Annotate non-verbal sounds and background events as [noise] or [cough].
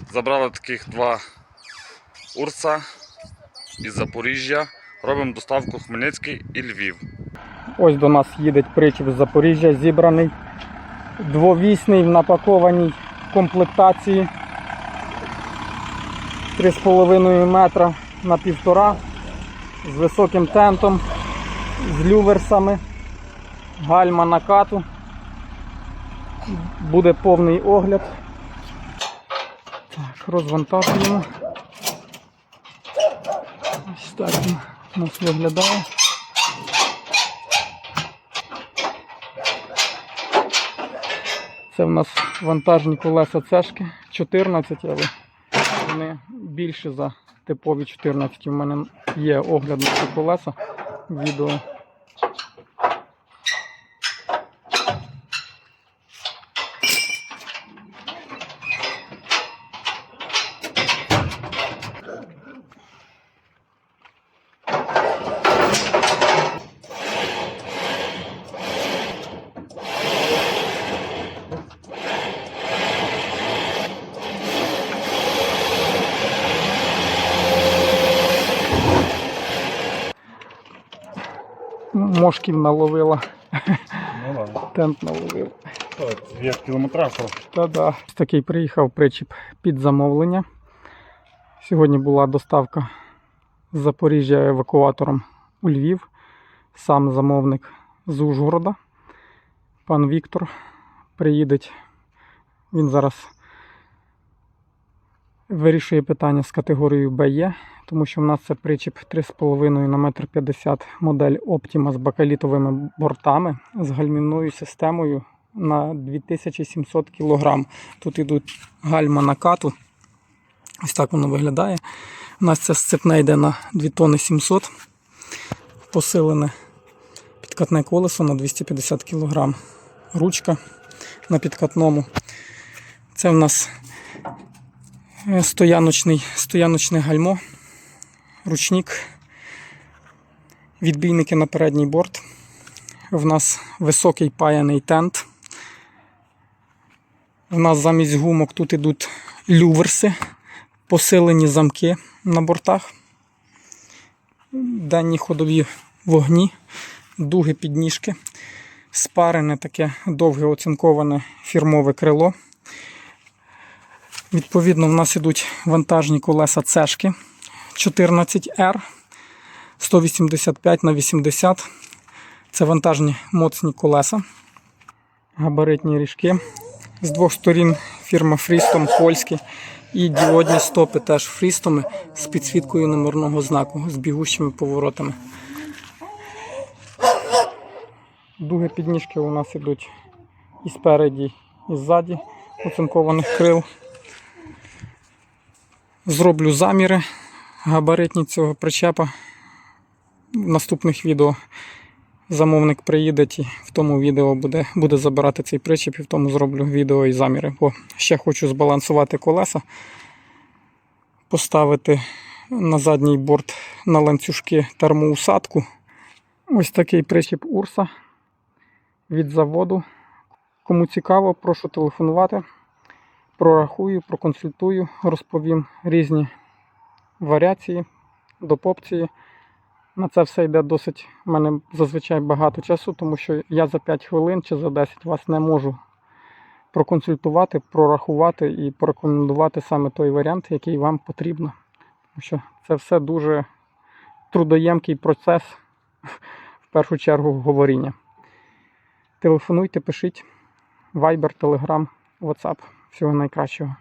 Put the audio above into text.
Забрали таких два урса із Запоріжжя. Робимо доставку Хмельницький і Львів. Ось до нас їде причіп з Запоріжжя, зібраний. Двовісний в напакованій комплектації. 3,5 метра на півтора. З високим тентом, з люверсами, гальма накату. Буде повний огляд. Розвантажуємо. Ось так він у нас виглядає. Це в нас вантажні колеса цешки 14, але вони більше за типові 14. У мене є огляд на ці колеса. Відео. Мошків наловила, Ну ладно. тент наловила. Є кілометраж. Та-да. Такий приїхав причіп під замовлення. Сьогодні була доставка з Запоріжжя евакуатором у Львів. Сам замовник з Ужгорода. Пан Віктор приїде. Він зараз вирішує питання з категорією БЕ, тому що в нас це причіп 3,5 на 1,50 м модель Optima з бакалітовими бортами з гальмівною системою на 2700 кг. Тут йдуть гальма накату. Ось так воно виглядає. У нас це сцепне йде на 2 тонни 700. Посилене підкатне колесо на 250 кг. Ручка на підкатному. Це в нас стояночний, стояночне гальмо, ручник, відбійники на передній борт. В нас високий паяний тент. У нас замість гумок тут йдуть люверси, посилені замки на бортах, денні ходові вогні, дуги підніжки, спарене таке довге оцинковане фірмове крило. Відповідно, в нас йдуть вантажні колеса цешки 14R 185 на 80. Це вантажні моцні колеса, габаритні ріжки. З двох сторін фірма Фрістом польські. І діодні стопи теж фрістоми з підсвіткою номерного знаку, з бігущими поворотами. Дуги підніжки у нас йдуть і спереді, і ззаді оцинкованих крил. Зроблю заміри габаритні цього причепа. В наступних відео замовник приїде і в тому відео буде, буде забирати цей причіп і в тому зроблю відео і заміри. Бо ще хочу збалансувати колеса, поставити на задній борт на ланцюжки термоусадку. Ось такий причіп Урса від заводу. Кому цікаво, прошу телефонувати. Прорахую, проконсультую, розповім різні варіації, допопції. На це все йде досить в мене зазвичай багато часу, тому що я за 5 хвилин чи за 10 вас не можу проконсультувати, прорахувати і порекомендувати саме той варіант, який вам потрібно. Тому що це все дуже трудоємкий процес, [laughs] в першу чергу говоріння. Телефонуйте, пишіть. Viber, Telegram, WhatsApp. Всього найкращого.